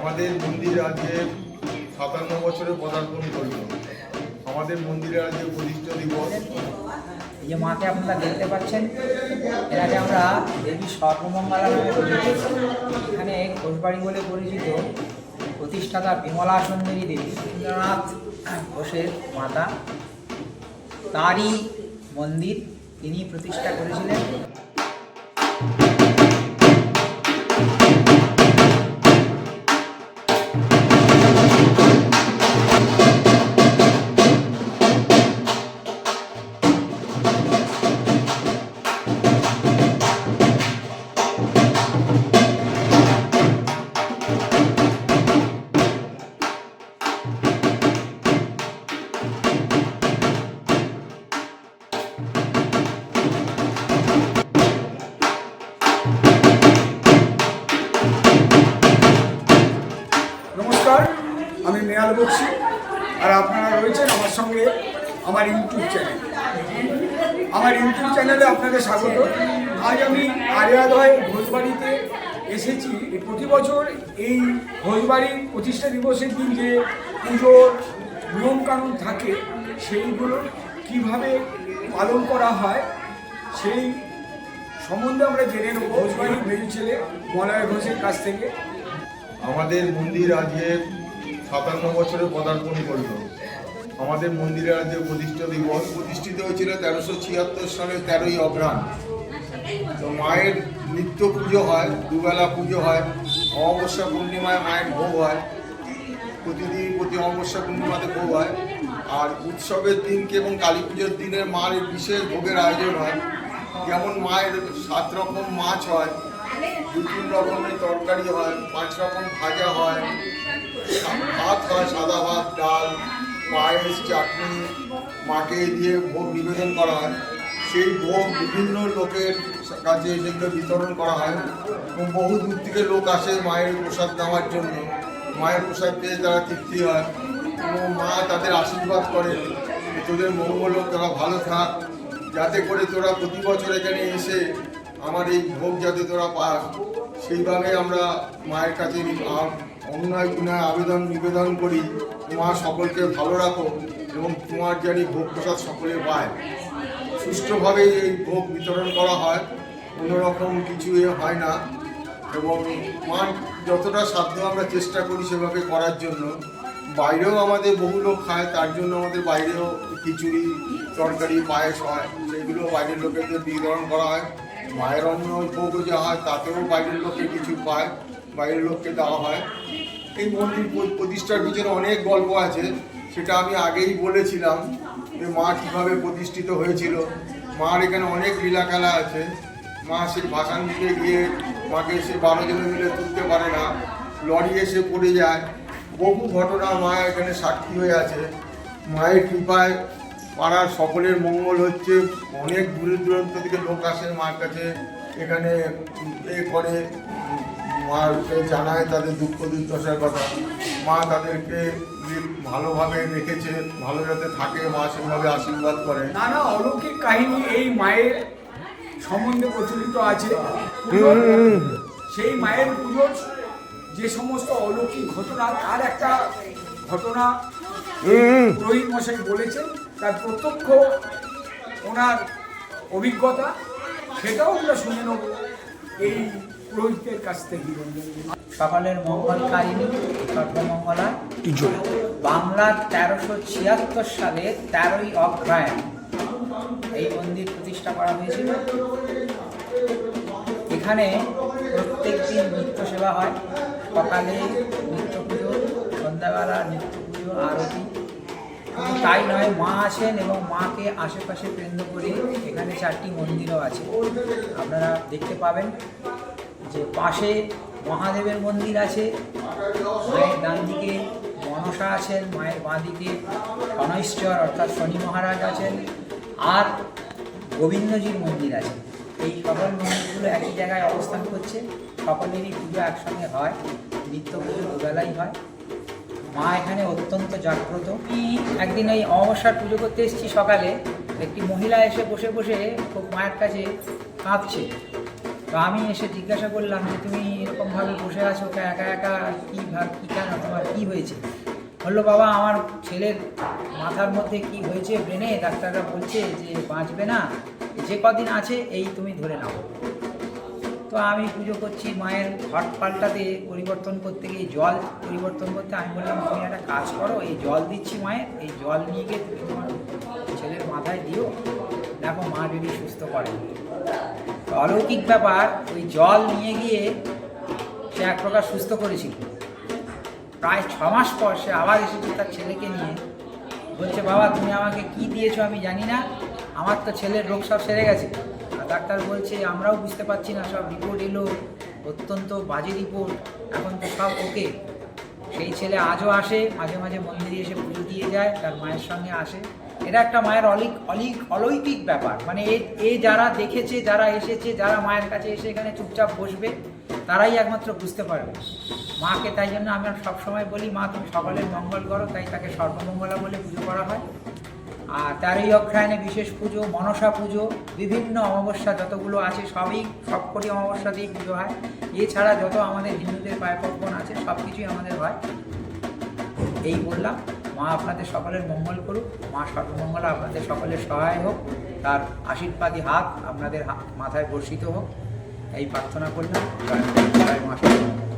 আমাদের মন্দিরে আজকে সাতান্ন বছরে পদার্পণ করল। আমাদের মন্দিরে আজকে প্রতিষ্ঠা দিবস। এই যে মাকে আপনারা দেখতে পাচ্ছেন, এর আগে আমরা দেবী সর্বমঙ্গলা নামে পরিচিত। এখানে ঘোষবাড়ি বলে পরিচিত প্রতিষ্ঠাতা বিমলা সুন্দরী দেবী রবীন্দ্রনাথ ঘোষের মাতা। তারই মন্দির তিনি প্রতিষ্ঠা করেছিলেন। নেয়াল বক্সি আর আপনারা রয়েছেন আমার সঙ্গে আমার ইউটিউব চ্যানেল। আমার ইউটিউব চ্যানেলে আপনাদের স্বাগত। আজ আমি আরিয়াদয় ভোজবাড়িতে এসেছি। প্রতি বছর এই ভোজবাড়ির প্রতিষ্ঠা দিবসের দিন যে পুজোর নিয়মকানুন থাকে, সেইগুলো কীভাবে পালন করা হয়, সেই সম্বন্ধে আমরা জেনে নেব। ভোজবাড়ির মেজু ছেলে মলয় ঘোষের কাছ থেকে। আমাদের মন্দির আজকে সাতান্ন বছরে পদার্পণ করল। আমাদের মন্দিরে আজকে প্রতিষ্ঠা দিবস। প্রতিষ্ঠিত হয়েছিল তেরোশো ছিয়াত্তর সালের তেরোই অগ্রাণ তো মায়ের নিত্য পুজো হয়, দুবেলা পুজো হয়, অমাবস্যা পূর্ণিমায় মায়ের ভোগ হয়। প্রতিদিন প্রতি অমাবস্যা পূর্ণিমাতে ভোগ হয়। আর উৎসবের দিনকে এবং কালী পুজোর দিনের মায়ের বিশেষ ভোগের আয়োজন হয়। যেমন মায়ের সাত রকম মাছ হয় তিন রকমের তরকারি হয়, পাঁচ রকম ভাজা হয়। ভাত হয়, সাদা ভাত, ডাল, পায়েস, চাটনি, মাকে দিয়ে ভোগ নিবেদন করা হয়। সেই ভোগ বিভিন্ন লোকের কাছে সেগুলো বিতরণ করা হয় এবং বহু দূর থেকে লোক আসে মায়ের প্রসাদ নেওয়ার জন্য। মায়ের প্রসাদ পেয়ে তারা তৃপ্তি হয় এবং মা তাদের আশীর্বাদ করে তোদের মঙ্গল হোক, তারা ভালো থাক। যাতে করে তোরা প্রতি বছর এখানে এসে আমার এই ভোগ যাতে তোরা পাস সেইভাবে আমরা মায়ের কাছে অন্যায় গুণায় আবেদন, নিবেদন করি। মা সকলকে ভালো রাখো এবং তোমার জানি ভোগ প্রসাদ সকলে পায়। সুষ্ঠুভাবে এই ভোগ বিতরণ করা হয়। কোনো রকম কিছু এ হয় না। এবং মা যতটা সাধ্য আমরা চেষ্টা করি সেভাবে করার জন্য। বাইরেও আমাদের বহু লোক খায়, তার জন্য আমাদের বাইরেও খিচুড়ি, তরকারি, পায়েস হয়। সেগুলো বাইরের লোকেদের বিতরণ করা হয়। মায়ের অন্য ভোগও যা হয়, তাতেও বাইরের লোককে কিছু পায়, বাইরের লোককে দেওয়া হয়। এই মন্দির প্রতিষ্ঠার পিছনে অনেক গল্প আছে, সেটা আমি আগেই বলেছিলাম যে মা কীভাবে প্রতিষ্ঠিত হয়েছিল। মার এখানে অনেক লীলা খেলা আছে। মা সেই ভাসান দিতে গিয়ে মাকে সে বারো জনে মিলে তুলতে পারে না। লরি এসে পড়ে যায়। বহু ঘটনা মা এখানে সাক্ষী হয়ে আছে। মায়ের কৃপায় পাড়ার সকলের মঙ্গল হচ্ছে। অনেক দূরের দূরান্ত থেকে লোক আসে মার কাছে। এখানে এ করে। মাকে জানায় তাদের দুঃখ দুর্দশার কথা। মা তাদেরকে ভালোভাবে রেখেছে ভালো যাতে থাকে মা সেভাবে আশীর্বাদ করে। নানা অলৌকিক কাহিনী এই মায়ের সম্বন্ধে প্রচলিত আছে। সেই মায়ের পুজোর যে সমস্ত অলৌকিক ঘটনা তার একটা ঘটনা রোহিত মশাই বলেছেন তার প্রত্যক্ষ ওনার অভিজ্ঞতা সেটাও আমরা শুনে নেব। এই পুরোহিতের কাছ থেকে। সকলের মঙ্গলকারিণী সর্বমঙ্গলা। বাংলার তেরোশো ছিয়াত্তর সালে তেরোই অগ্রায়ণ এই মন্দির প্রতিষ্ঠা করা হয়েছিল। এখানে প্রত্যেক দিন নিত্য সেবা হয়। সকালে নিত্য পুজো সন্ধ্যাবেলা নিত্য পুজো আরতি। তাই নয়, মা আছেন এবং মাকে আশেপাশে কেন্দ্র করে এখানে চারটি মন্দিরও আছে। আপনারা দেখতে পাবেন যে পাশে মহাদেবের মন্দির আছে, মায়ের ডান দিকে মনসা আছেন, মায়ের বাঁ দিকে শনৈশ্বর, অর্থাৎ শনি মহারাজ আছেন, আর গোবিন্দজির মন্দির আছে। এই সকল মন্দিরগুলো একই জায়গায় অবস্থান করছে। সকলেরই পুজো একসঙ্গে হয়, নিত্য পুজো দুবেলাই হয়। মা এখানে অত্যন্ত জাগ্রত। একদিন এই অমাবস্যার পুজো করতে এসেছি সকালে। একটি মহিলা এসে বসে বসে খুব মায়ের কাছে কাঁদছে। তো আমি এসে জিজ্ঞাসা করলাম যে, তুমি এরকমভাবে বসে আছো একা একা কী ভাব কী কেন? তোমার কী হয়েছে? বলল, বাবা, আমার ছেলের মাথার মধ্যে কি হয়েছে ব্রেনে? ডাক্তাররা বলছে যে বাঁচবে না। যে কদিন আছে, এই তুমি ধরে নাও। তো আমি পুজো করছি, মায়ের ঘট পাল্টাতে পরিবর্তন করতে গিয়ে জল পরিবর্তন করতে, আমি বললাম, তুমি একটা কাজ করো, এই জল দিচ্ছি মায়ের, এই জল নিয়ে গিয়ে তুমি তোমার ছেলের মাথায় দিও। দেখো মা যদি সুস্থ করে। অলৌকিক ব্যাপার, ওই জল নিয়ে গিয়ে সে এক প্রকার সুস্থ করেছিল। প্রায় ছ মাস পর সে আবার এসেছে তার ছেলেকে নিয়ে। বলছে, বাবা, তুমি আমাকে কি দিয়েছ আমি জানি না। আমার তো ছেলের রোগ সব সেরে গেছে। ডাক্তার বলছে, আমরাও বুঝতে পারছি না, সব রিপোর্ট এলো, অত্যন্ত বাজে রিপোর্ট এখন তো সব ওকে সেই ছেলে আজও আসে, মাঝে মাঝে মন্দিরে এসে পুজো দিয়ে যায়, তার মায়ের সঙ্গে আসে। এটা একটা মায়ের অলিক অলিক, অলৌকিক ব্যাপার। মানে এ যারা দেখেছে, যারা এসেছে, যারা মায়ের কাছে এসে এখানে চুপচাপ বসবে, তারাই একমাত্র বুঝতে পারবে। মাকে তাই জন্য আমি সবসময় বলি, মা, তুমি সকলের মঙ্গল করো। তাই তাকে সর্বমঙ্গলা বলে পুজো করা হয়। আর তেরোই অক্ষায়ণে বিশেষ পুজো, মনসা পুজো, বিভিন্ন অমাবস্যা যতগুলো আছে, সবই সবকটি অমাবস্যা দিয়ে পুজো হয়। এছাড়া যত আমাদের হিন্দুদের পায়পর্বণ আছে, সব কিছুই আমাদের হয়। এই বললাম, মা আপনাদের সকলের মঙ্গল করুক, মা সর্বমঙ্গলা আপনাদের সকলের সহায় হোক, তার আশীর্বাদী হাত আপনাদের মাথায় বর্ষিত হোক। এই প্রার্থনা করলাম, জয় মা-